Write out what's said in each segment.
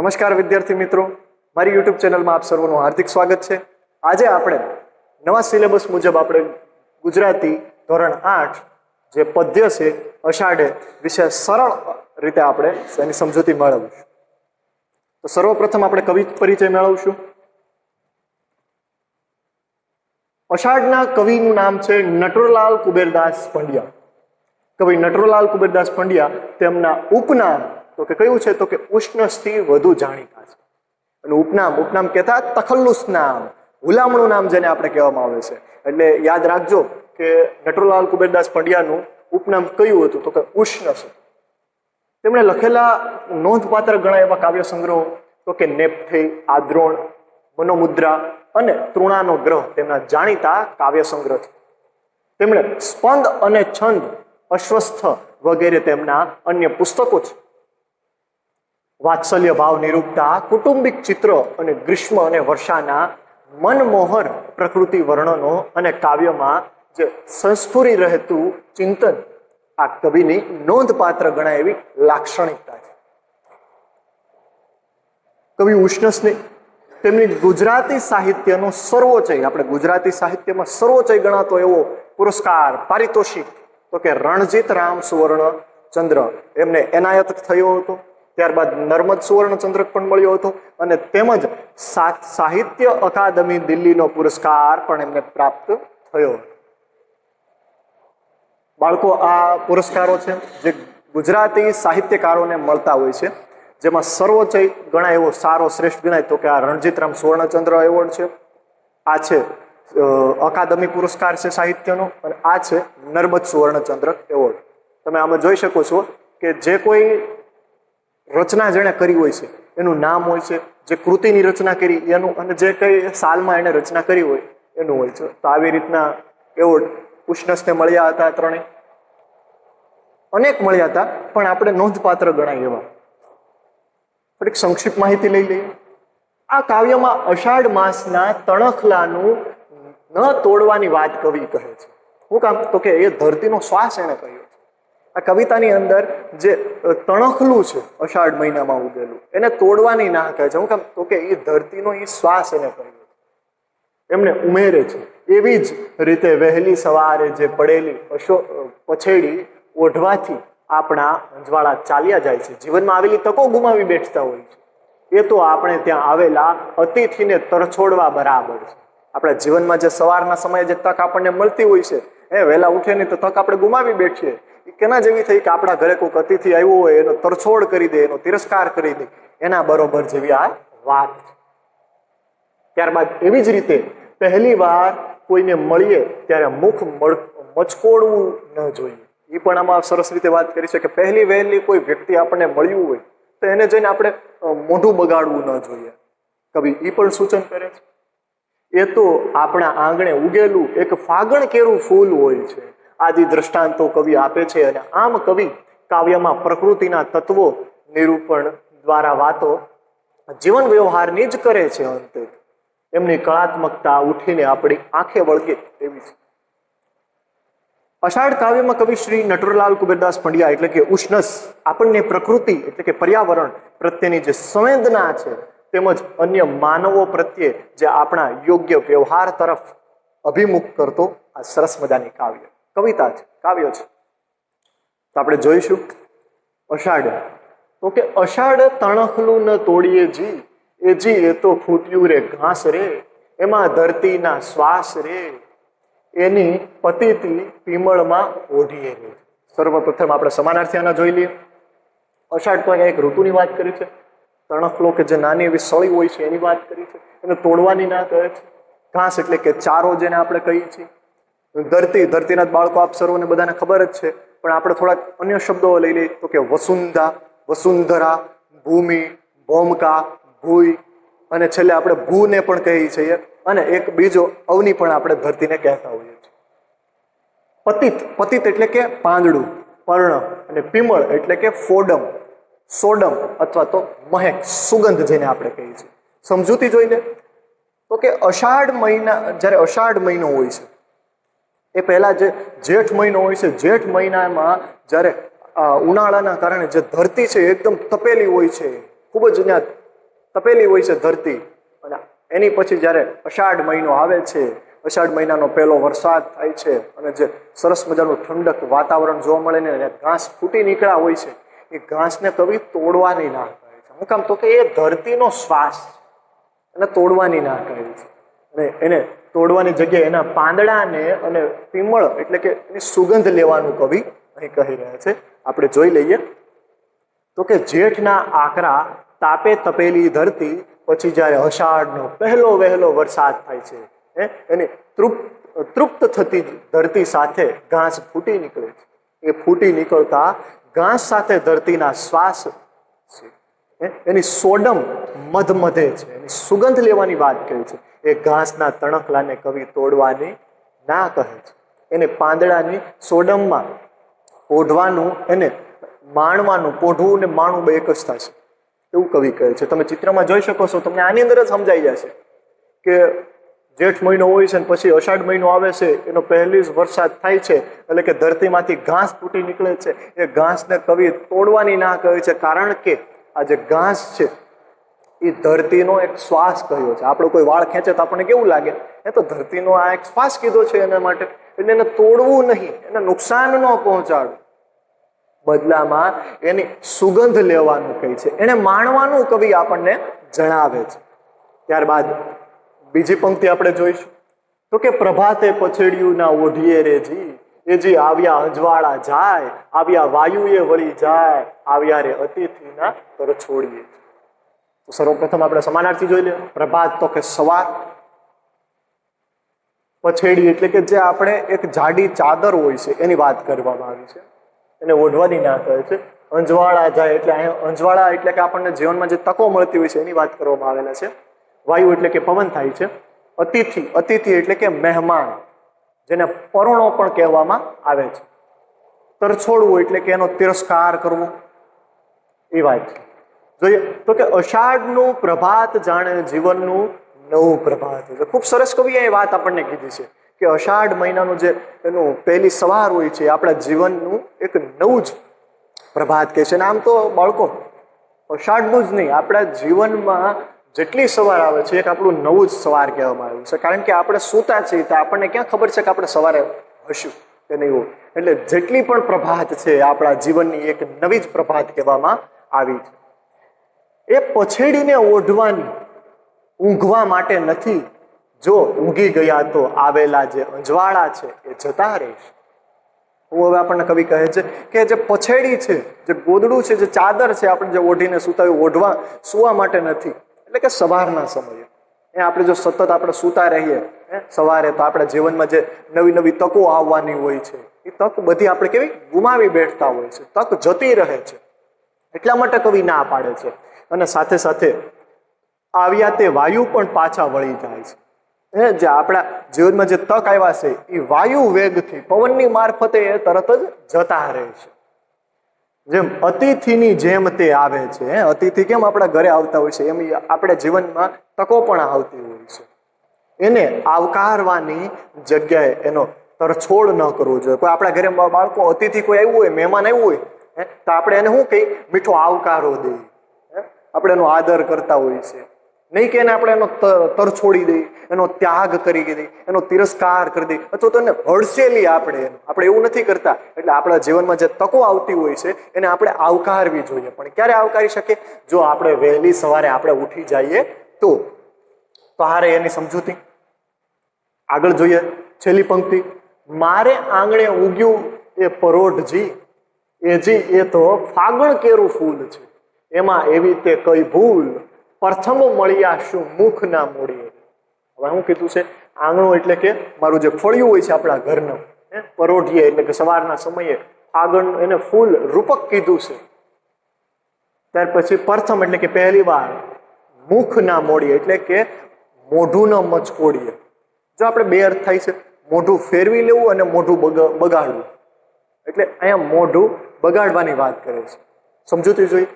નમસ્કાર વિદ્યાર્થી મિત્રો. મારી યુટ્યુબ ચેનલમાં આપ સર્વનું હાર્દિક સ્વાગત છે. આજે આપણે નવા સિલેબસ મુજબ આપણે ગુજરાતી ધોરણ આઠ જે પદ્ય છે, અષાઢે, વિશે સરળ રીતે આપણે એની સમજૂતી મેળવીશું. તો સર્વપ્રથમ આપણે કવિ પરિચય મેળવશું. અષાઢના કવિનું નામ છે નટવરલાલ કુબેરદાસ પંડ્યા. કવિ નટવરલાલ કુબેરદાસ પંડ્યા તેમના ઉપનામ તો કે કયું છે? તો કે ઉષ્ણસ્થિ વધુ જાણીતા છે. અને ઉપનામ ઉપનામ કહેતા તખલ્લુસ નામ હુલામણું નામ જેને આપણે કહેવામાં આવે છે. એટલે યાદ રાખજો કે નટવરલાલ કુબેરદાસ પંડ્યાનું ઉપનામ કયું હતું? તો કે ઉષ્ણ છે તેમણે લખેલા નોંધપાત્ર ઘણા એવા કાવ્ય સંગ્રહો, તો કે નેપથે, આદ્રોણ, મનોમુદ્રા અને તૃણાનો ગ્રહ તેમના જાણીતા કાવ્ય સંગ્રહ છે. તેમણે સ્પંદ અને છંદ, અશ્વસ્થ વગેરે તેમના અન્ય પુસ્તકો છે. વાત્સલ્ય ભાવ નિરૂપતા, કુટુંબિક ચિત્ર અને ગ્રીષ્મ અને વર્ષાના મનમોહર પ્રકૃતિ વર્ણનો અને કાવ્યમાં જે સંસ્ફુરી રહેતું ચિંતન આ કવિની નોંધપાત્ર ગણાય એવી લાક્ષણિકતા છે. કવિ ઉષ્ણસની તેમની ગુજરાતી સાહિત્યનો સર્વોચ્ચય આપણે ગુજરાતી સાહિત્યમાં સર્વોચય ગણાતો એવો પુરસ્કાર, પારિતોષિક, તો કે રણજીત રામ સુવર્ણ ચંદ્ર, એમને એનાયત થયો હતો. ત્યારબાદ નર્મદ સુવર્ણ ચંદ્રક પણ મળ્યો હતો અને તેમજ સાહિત્ય અકાદમી દિલ્હીનો પુરસ્કાર પણ એમને પ્રાપ્ત થયો. બાળકો, આ પુરસ્કારો છે જે ગુજરાતી સાહિત્યકારોને મળતા હોય છે, જેમાં સર્વોચ્ચ ગણાય એવો સારો શ્રેષ્ઠ ગણાય તો કે આ રણજીતરામ સુવર્ણચંદ્ર એવોર્ડ છે. આ છે અકાદમી પુરસ્કાર છે સાહિત્યનો અને આ છે નર્મદ સુવર્ણચંદ્રક એવોર્ડ. તમે આમાં જોઈ શકો છો કે જે કોઈ રચના જેણે કરી હોય છે, એનું નામ હોય છે, જે કૃતિની રચના કરી, એનું અને જે કઈ સાલમાં એણે રચના કરી હોય, એનું હોય છે. તો આવી રીતના એવોર્ડ ઉષ્ણસને મળ્યા હતા ત્રણેય. અનેક મળ્યા હતા, પણ આપણે નોંધપાત્ર ગણાય એવા. થોડીક સંક્ષિપ્ત માહિતી લઈ લઈએ. આ કાવ્યમાં અષાઢ માસના તણખલાનું ન તોડવાની વાત કવિ કહે છે. હું કામ, તો કે એ ધરતીનો શ્વાસ એને કહ્યો છે. આ કવિતાની અંદર જે તણખલું છે, અષાઢ મહિનામાં ઉગેલું, એને તોડવાની ના કહે છે હું કામ, તો કે એ ધરતીનો એ શ્વાસ એને કહ્યું એમને ઉમેરે છે. એવી જ રીતે વહેલી સવારે જે પડેલી અશો પછેડી ઓઢવાથી આપણા અંજવાળા ચાલ્યા જાય છે. જીવનમાં આવેલી તકો ગુમાવી બેઠતા હોય છે. એ તો આપણે ત્યાં આવેલા અતિથિને તરછોડવા બરાબર છે. આપણા જીવનમાં જે સવારના સમયે જે તક આપણને મળતી હોય છે, એ વહેલા ઉઠે નહીં તો તક આપણે ગુમાવી બેઠીએ. કેના જેવી થઈ કે આપણા ઘરે કોઈક અતિથિ આવ્યો હોય, એનો તરછોડ કરી દે, એનો તિરસ્કાર કરી દે, એના બરોબર જેવી આ વાત છે. ત્યારબાદ એવી જ રીતે પહેલી વાર કોઈને મળીએ ત્યારે મુખ મચકોડવું ન જોઈએ. એ પણ આમાં સરસ રીતે વાત કરી છે કે પહેલી વહેલી કોઈ વ્યક્તિ આપણને મળ્યું હોય, તો એને જઈને આપણે મોઢું બગાડવું ન જોઈએ. કવિ એ પણ સૂચન કરે છે. એ તો આપણા આંગણે ઉગેલું એક ફાગણ કેરું ફૂલ હોય છે. આદિ દ્રષ્ટાંતો કવિ આપે છે અને આમ કવિ કાવ્યમાં પ્રકૃતિના તત્વો નિરૂપણ દ્વારા વાતો જીવન વ્યવહારની જ કરે છે અંતે. એમની કળાત્મકતા ઉઠીને આપણી આંખે વળગે એવી છે. અષાઢ કાવ્યમાં કવિ શ્રી નટવરલાલ કુબેરદાસ પંડ્યા એટલે કે ઉષ્ણસ આપણને પ્રકૃતિ એટલે કે પર્યાવરણ પ્રત્યેની જે સંવેદના છે તેમજ અન્ય માનવો પ્રત્યે જે આપણા યોગ્ય વ્યવહાર તરફ અભિમુખ કરતો આ સરસ મજાની કાવ્ય. કવિતા છે, કાવ્ય છે. તો આપણે જોઈશું અષાઢ. તો કે અષાઢ તણખલું ન તોડીએ જી, એ જી એ તો ફૂટ્યું રે ઘાસ રે, એમાં ધરતીના શ્વાસ રે, એની પતિથી પીમળમાં ઓઢીએ રે. સર્વપ્રથમ આપણે સમાનાર્થીઓના જોઈ લઈએ. અષાઢ તો એક ઋતુની વાત કરી છે. તણખલો કે જે નાની એવી સળી હોય છે એની વાત કરી છે. એને તોડવાની ના કહે છે. ઘાસ એટલે કે ચારો જેને આપણે કહીએ છીએ. ધરતી, ધરતીના બાળકો આપ સર્વને બધાને ખબર જ છે. પણ આપણે થોડાક અન્ય શબ્દો લઈ લઈએ તો કે વસુંધા વસુંધરા, ભૂમિ ભૌમકા ભૂઈ અને છેલ્લે આપણે ભૂને પણ કહીએ છીએ. અને એક બીજો અવની પણ આપણે ધરતીને કહેતા હોઈએ છીએ. પતિત પતિત એટલે કે પાંદડું, પર્ણ અને પીમળ એટલે કે ફોડમ, સોડમ અથવા તો મહેક, સુગંધ જેને આપણે કહીએ છીએ. સમજૂતી જોઈ લે. તો કે અષાઢ મહિના, જ્યારે અષાઢ મહિનો હોય છે એ પહેલાં જે જેઠ મહિનો હોય છે, જેઠ મહિનામાં જ્યારે ઉનાળાના કારણે જે ધરતી છે એકદમ તપેલી હોય છે, ખૂબ જ ત્યાં તપેલી હોય છે ધરતી. અને એની પછી જ્યારે અષાઢ મહિનો આવે છે, અષાઢ મહિનાનો પહેલો વરસાદ થાય છે, અને જે સરસ મજાનું ઠંડક વાતાવરણ જોવા મળે ને ઘાસ ફૂટી નીકળ્યા હોય છે, એ ઘાસને કવિ તોડવાની ના કહે છે. હું કામ તો કે એ ધરતીનો શ્વાસ અને તોડવાની ના કહે છે. અને એને તોડવાની જગ્યાએ એના પાંદડાને અને પીમળ એટલે કે એની સુગંધ લેવાનું કવિ અહીં કહી રહ્યા છે. આપણે જોઈ લઈએ. તો કે જેઠના આકરા તાપે તપેલી ધરતી, પછી જ્યારે અષાઢનો પહેલો વહેલો વરસાદ થાય છે, હે? એની તૃપ્ત તૃપ્ત થતી ધરતી સાથે ઘાસ ફૂટી નીકળે છે. એ ફૂટી નીકળતા ઘાસ સાથે ધરતીના શ્વાસ છે? એની સોડમ મધમધે છે, એની સુગંધ લેવાની વાત કરી છે. એ ઘાસના તણખલાને કવિ તોડવાની ના કહે છે. એને પાંદડાની સોડમમાં ઓઢવાનું એને માણવાનું, પોઢવું ને માણવું બે એક જ થશે એવું કવિ કહે છે. તમે ચિત્રમાં જોઈ શકો છો, તમને આની અંદર જ સમજાઈ જશે કે જેઠ મહિનો હોય છે ને પછી અષાઢ મહિનો આવે છે, એનો પહેલી જ વરસાદ થાય છે, એટલે કે ધરતીમાંથી ઘાસ તૂટી નીકળે છે. એ ઘાસને કવિ તોડવાની ના કહે છે, કારણ કે આ જે ઘાસ છે એ ધરતીનો એક શ્વાસ કહ્યો છે. આપણો કોઈ વાળ ખેંચે તો આપણને કેવું લાગે? એ તો ધરતીનો આ એક શ્વાસ કીધો છે એના માટે. એટલે એને તોડવું નહીં. એને નુકસાન ન પહોંચાડવું. બદલામાં એની સુગંધ લેવાનું કહે છે. એને માણવાનું કવિ આપણને જણાવે છે. ત્યારબાદ બીજી પંક્તિ આપણે જોઈશું. તો કે પ્રભાતે પછેડિયું ના ઓઢીએ રેજી એ જે આવ્યા અજવાળા જાય. આવ્યા વાયુએ વળી જાય. આવ્યા રે અતિથિના તર છોડીએ સર્વપ્રથમ આપણે સમાનાર્થી જોઈ લઈએ પ્રભાત તો કે સવાર. પછેડી એટલે કે જે આપણે એક જાડી ચાદર હોય છે, એની વાત કરવામાં આવી છે. એને ઓઢવાની ના કહે છે. અંજવાળા જાય એટલે અહીંયા અંજવાળા એટલે કે આપણને જીવનમાં જે તકો મળતી હોય છે, એની વાત કરવામાં આવેલા છે. વાયુ એટલે કે પવન થાય છે. અતિથિ અતિથિ એટલે કે મહેમાન, જેને પરોણો પણ કહેવામાં આવે છે. તરછોડવું એટલે કે એનો તિરસ્કાર કરવો. એ વાત છે. જોઈએ, તો કે અષાઢનું પ્રભાત જાણે જીવનનું નવું પ્રભાત. એટલે ખૂબ સરસ કવિએ એ વાત આપણને કીધી છે કે અષાઢ મહિનાનું જે એનું પહેલી સવાર હોય છે આપણા જીવનનું એક નવું જ પ્રભાત કહે છે. અને આમ તો બાળકો, અષાઢનું જ નહીં, આપણા જીવનમાં જેટલી સવાર આવે છે, એક આપણું નવું જ સવાર કહેવામાં આવ્યું છે. કારણ કે આપણે સૂતા છીએ તો આપણને ક્યાં ખબર છે કે આપણે સવારે હશું કે નહીં હોય? એટલે જેટલી પણ પ્રભાત છે, આપણા જીવનની એક નવી જ પ્રભાત કહેવામાં આવી છે. એ પછેડીને ઓઢવાની ઊંઘવા માટે નથી. જો ઊંઘી ગયા તો આવેલા જે અંજવાળા છે એ જતા રહેશે હું હવે આપણને કવિ કહે છે કે જે પછેડી છે જે ગોદડું છે જે ચાદર છે આપણે જે ઓઢીને સુતાવી ઓઢવા સુવા માટે નથી. એટલે કે સવારના સમયે. એ આપણે જો સતત આપણે સૂતા રહીએ હે, સવારે તો આપણા જીવનમાં જે નવી નવી તકો આવવાની હોય છે એ તક બધી આપણે કેવી? ગુમાવી બેઠતા હોય છે. તક જતી રહે છે. એટલા માટે કવિ ના પાડે છે. અને સાથે સાથે આવ્યા તે વાયુ પણ પાછા વળી જાય છે. હે, જે આપણા જીવનમાં જે તક આવ્યા છે, એ વાયુ વેગથી પવનની મારફતે એ તરત જ જતા રહે છે. જેમ અતિથિની જેમ તે આવે છે, હે, અતિથિ કેમ આપણા ઘરે આવતા હોય છે, એમ આપણે જીવનમાં તકો પણ આવતી હોય છે. એને આવકારવાની જગ્યાએ એનો તરછોડ ન કરવો જોઈએ. કોઈ આપણા ઘરે બાળકો, અતિથિ કોઈ આવ્યું હોય, મહેમાન આવ્યું હોય તો આપણે એને શું કહી? મીઠો આવકારો દઈએ? આપણે એનો આદર કરતા હોઈએ છીએ નહીં કે એને આપણે એનો તર છોડી દઈએ એનો ત્યાગ કરી દઈએ એનો તિરસ્કાર કરી દઈએ અથવા તો એને હડસેલી આપણે. આપણે એવું નથી કરતા. એટલે આપણા જીવનમાં જે તકો આવતી હોય છે, એને આપણે આવકારવી જોઈએ. પણ ક્યારે આવકારી શકીએ? જો આપણે વહેલી સવારે આપણે ઉઠી જઈએ, તો તો એની સમજૂતી. આગળ જોઈએ, છેલ્લી પંક્તિ. મારે આંગણે ઉગ્યું એ પરોઢજી એ જી એ તો ફાગણ કેરું ફૂલ છે. એમાં એવી તે કઈ ભૂલ, પ્રથમ મળ્યા શું મુખ ના મોડીએ હવે હું કીધું છે, આંગણું એટલે કે મારું જે ફળિયું હોય છે આપણા ઘરનું પરોઢીએ એટલે કે સવારના સમયે આગળ એને ફૂલ રૂપક કીધું છે. ત્યાર પછી પ્રથમ એટલે કે પહેલી વાર મુખ ના મોડીએ એટલે કે મોઢું ન મચકોડીએ. જો આપણે બે અર્થ થાય છે, મોઢું ફેરવી લેવું અને મોઢું બગ- બગાડવું. એટલે અહીંયા મોઢું બગાડવાની વાત કરે છે. સમજૂતી જોઈ?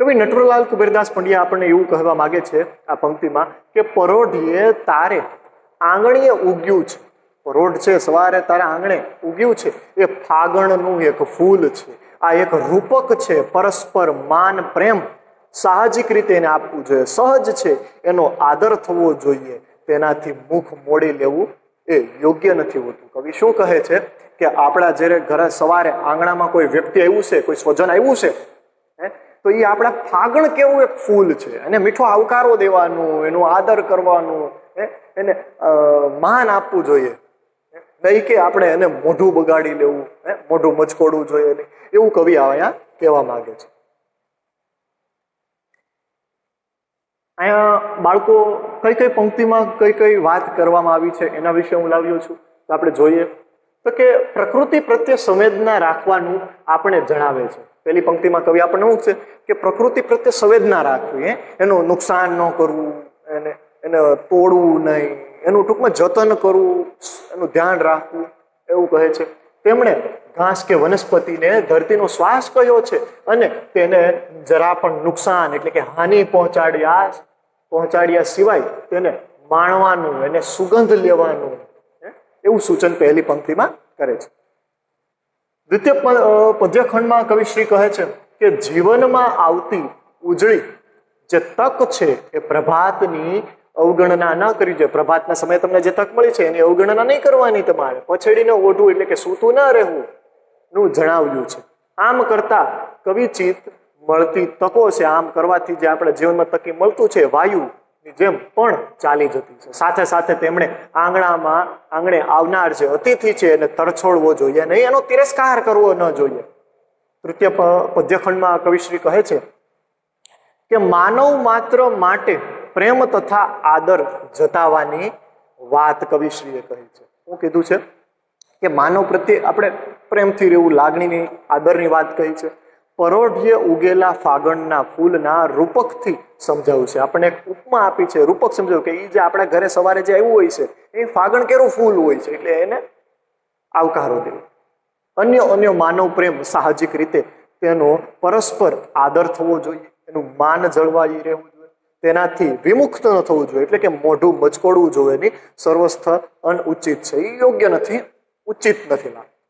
ભાઈ નટવરલાલ કુબેરદાસ પંડ્યા આપણને એવું કહેવા માંગે છે આ પંક્તિમાં કે પરોઢીએ તારે આંગણીએ ઉગ્યું છે. પરોઢ છે સવારે તારા આંગણે ઉગ્યું છે. એ ફાગણનું એક ફૂલ છે. આ એક રૂપક છે પરસ્પર માન પ્રેમ. સાહજિક રીતે એને આપવું જોઈએ. સહજ છે એનો આદર થવો જોઈએ. તેનાથી મુખ મોડી લેવું એ યોગ્ય નથી હોતું. કવિ શું કહે છે કે આપણા જ્યારે ઘરે સવારે આંગણામાં કોઈ વ્યક્તિ આવ્યું છે કોઈ સ્વજન આવ્યું છે હે, તો એ આપણા ફાગણ કેવું એક ફૂલ છે. એને મીઠો આવકારો દેવાનું, એનું આદર કરવાનું એને માન આપવું જોઈએ. નહીં કે આપણે એને મોઢું બગાડી લેવું, હે? મોઢું મચકોડવું જોઈએ નહીં. એવું કવિ અહીંયા કહેવા માંગે છે. અહીંયા બાળકો કઈ કઈ પંક્તિમાં કઈ કઈ વાત કરવામાં આવી છે એના વિશે હું લાવ્યો છું. તો આપણે જોઈએ. તો કે પ્રકૃતિ પ્રત્યે સંવેદના રાખવાનું આપણે જણાવે છે. પેલી પંક્તિમાં કવિ આપણને શું છે કે પ્રકૃતિ પ્રત્યે સંવેદના રાખવી એનું નુકસાન ન કરવું, એને એને તોડવું નહીં, એનું ટૂંકમાં જતન કરવું, એનું ધ્યાન રાખવું, એવું કહે છે. તેમણે ઘાસ કે વનસ્પતિને ધરતીનો શ્વાસ કયો છે અને તેને જરા પણ નુકસાન એટલે કે હાનિ પહોંચાડ્યા પહોંચાડ્યા સિવાય તેને માણવાનું, એને સુગંધ લેવાનું એવું સૂચન પહેલી પંક્તિમાં કરે છે. દ્વિતીય પદ્યખંડમાં કવિશ્રી કહે છે કે જીવનમાં આવતી ઉજળી જે તક છે એ પ્રભાતની અવગણના ન કરી જોઈએ. પ્રભાતના સમયે તમને જે તક મળી છે એની અવગણના નહીં કરવાની તમારે. પછેડીને ઓઢવું એટલે કે સૂતું ન રહેવું નું જણાવ્યું છે. આમ કરતા કવિચિત મળતી તકો છે. આમ કરવાથી જે આપણે જીવનમાં તકી મળતું છે વાયુની જેમ પણ ચાલી જતી છે. સાથે સાથે તેમણે આંગણામાં, આંગણે આવનાર જે અતિથિ છે એને તરછોડવો જોઈએ નહીં એનો તિરસ્કાર કરવો ન જોઈએ. તૃતીય પદ્યખંડમાં કવિશ્રી કહે છે કે માનવ માત્ર માટે પ્રેમ તથા આદર જતાવાની વાત કવિશ્રીએ કહી છે. શું કીધું છે? કે માનવ પ્રત્યે આપણે પ્રેમથી રહેવું, લાગણીની, આદરની વાત કહી છે. પરોઢ્ય ઉગેલા ફાગણના ફૂલના રૂપકથી સમજાવ્યું છે. આપણે એક ઉપમા આપી છે, રૂપક સમજાવ્યું કે એ જે આપણા ઘરે સવારે જે આવ્યું હોય છે એ ફાગણ કેરું ફૂલ હોય છે? એટલે એને આવકારો દેવો. અન્ય અન્ય માનવ પ્રેમ સાહજિક રીતે તેનો પરસ્પર આદર થવો જોઈએ એનું માન જળવાઈ રહેવું જોઈએ, તેનાથી વિમુક્ત ન થવું જોઈએ, એટલે કે મોઢું મચકોડવું જોઈએ નહીં, સર્વસ્થ અનઉચિત છે. એ યોગ્ય નથી, ઉચિત નથી લાગતું.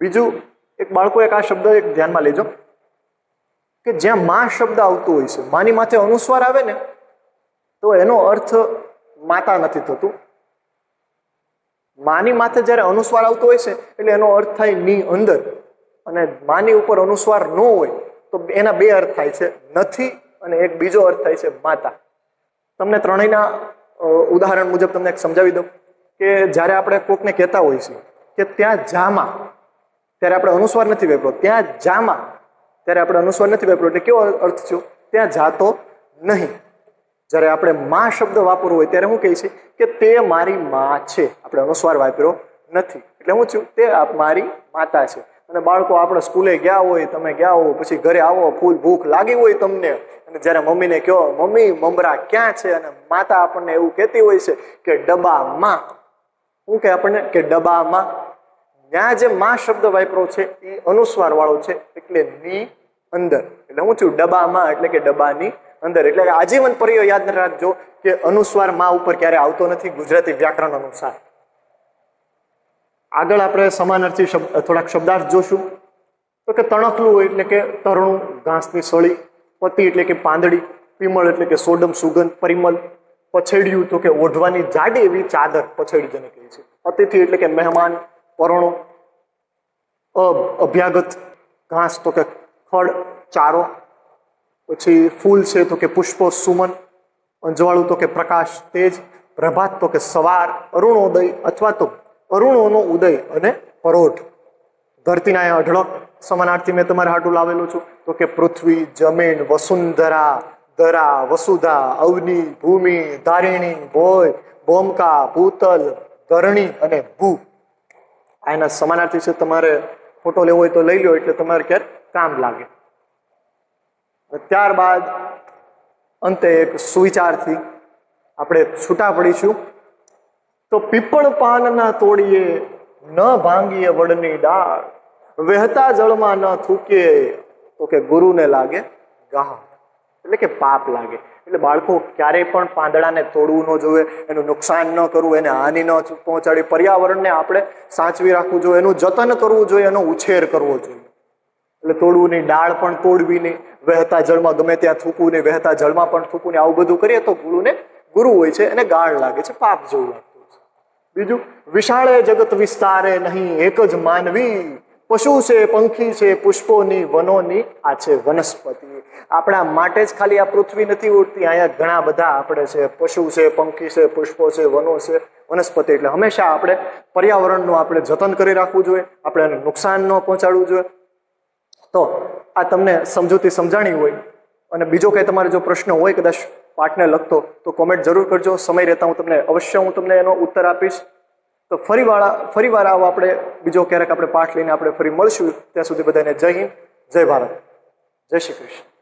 બીજું એક બાળકો એક આ શબ્દ એક ધ્યાનમાં લેજો કે જ્યાં માં શબ્દ આવતો હોય છે, માની માથે અનુસ્વાર આવે ને, તો એનો અર્થ માતા નથી થતું. માની માથે જ્યારે અનુસ્વાર આવતો હોય છે, એટલે એનો અર્થ થાયની અંદર. અને માની ઉપર અનુસ્વાર ન હોય, તો એના બે અર્થ થાય છે, નથી અને એક બીજો અર્થ થાય છે, માતા. તમને ત્રણેયના ઉદાહરણ મુજબ તમને સમજાવી દઉં કે જ્યારે આપણે કોકને કહેતા હોઈએ છીએ કે ત્યાં જામાં ત્યારે આપણે અનુસ્વાર નથી વેપરો. ત્યાં જામાં, ત્યારે આપણે અનુસ્વાર નથી વેપરો. એટલે કેવો અર્થ થયો? ત્યાં જાતો નહીં. જ્યારે આપણે મા શબ્દ વાપરવો હોય, ત્યારે હું કહે છે? કે તે મારી મા છે. આપણે અનુસ્વાર વાપર્યો નથી. એટલે હું છું તે મારી માતા છે. અને બાળકો આપણે સ્કૂલે ગયા હોય, તમે ગયા હો, પછી ઘરે આવો, ફૂલ ભૂખ લાગી હોય તમને. અને જ્યારે મમ્મીને કહો, મમ્મી, મમરા ક્યાં છે? અને માતા આપણને એવું કહેતી હોય છે કે ડબ્બામાં હું કે આપણને? કે ડબ્બામાં ત્યાં જે માં શબ્દ વાપરો છે, એ અનુસ્વાર વાળો છે, એટલે ની અંદર. એટલે હું છું ડબ્બામાં એટલે કે ડબ્બાની અંદર. એટલે કે આજીવન પર્યો યાદ રાખજો કે અનુસ્વારમાં ઉપર ક્યારે આવતો નથી, ગુજરાતી વ્યાકરણ અનુસાર. આગળ આપણે સમાનાર્થી શબ્દ થોડાક શબ્દાર્થ જોશું. તો કે તણકલું એટલે કે તરણું, ઘાસની સળી, પતિ એટલે કે પાંદડી, પીમળ એટલે કે સોડમ, સુગંધ, પરિમલ, પછેડિયું તો કે ઓઢવાની જાડી એવી ચાદર પછેડી જેને કહે છે. અતિથિ એટલે કે મહેમાન પરોણો અભ્યાગત ઘાસ તો કે ખડ, ચારો, પછી ફૂલ છે તો કે પુષ્પો, સુમન, અંજવાળું તો કે પ્રકાશ, તેજ, પ્રભાત તો કે સવાર, અરુણોદય અથવા તો અરુણોનો ઉદય અને પરોઢ. ધરતીના એ અઢળક સમાનાર્થી મેં તમારા હાટું લાવેલું છું. તો કે પૃથ્વી, જમીન, વસુંધરા ધરા વસુધા, અવની, ભૂમિ, ધારિણી, ભોય ભોમકા ભૂતલ, ધરણી અને ભૂ. આ એના સમાનાર્થી છે તમારે ફોટો લેવો હોય તો લઈ લો એટલે તમારે ક્યારેક કામ લાગે. ત્યારબાદ અંતે એક સુવિચારથી આપણે છૂટા પડીશું. તો પીપળ પાનના તોડીએ ન ભાંગીએ વડની ડાળ, વહેતા જળમાં ન થૂકીએ, તો કે ગુરુને લાગે ગાહ એટલે કે પાપ લાગે. એટલે બાળકો ક્યારેય પણ પાંદડાને તોડવું ન જોઈએ એનું નુકસાન ન કરવું, એને હાનિ ન પહોંચાડવી પર્યાવરણને આપણે સાચવી રાખવું જોઈએ, એનું જતન કરવું જોઈએ, એનો ઉછેર કરવો જોઈએ. એટલે તોડવું નહીં, ડાળ પણ તોડવી નહીં, વહેતા જળમાં ગમે ત્યાં થૂકવું નહીં, વહેતા જળમાં પણ થૂકવું નહીં. આવું બધું કરીએ તો ગુરુને ગુરુ હોય છે, એને ગાળ લાગે છે, પાપ જેવું લાગતું છે. બીજું, વિશાળે જગત વિસ્તારે નહીં, એક જ માનવી પશુ છે, પંખી છે, પુષ્પોની વનોની, આ છે વનસ્પતિ. આપણા માટે જ ખાલી આ પૃથ્વી નથી ઉડતી, અહીંયા ઘણા બધા આપણે છે, પશુ છે, પંખી છે, પુષ્પો છે, વનો છે, વનસ્પતિ. એટલે હંમેશા આપણે પર્યાવરણનું આપણે જતન કરી રાખવું જોઈએ, આપણે એને નુકસાન ન પહોંચાડવું જોઈએ. તો આ તમને સમજૂતી સમજાણી હોય, અને બીજો કંઈ તમારે જો પ્રશ્ન હોય, કદાચ પાઠને લગતો, તો કોમેન્ટ જરૂર કરજો. સમય રહેતા હું તમને, અવશ્ય હું તમને એનો ઉત્તર આપીશ. તો ફરી વાળા ફરી વાર આવો આપણે, બીજો ક્યારેક આપણે પાઠ લઈને આપણે ફરી મળશું. ત્યાં સુધી બધાને જય હિન્દ, જય ભારત. જય શ્રી કૃષ્ણ.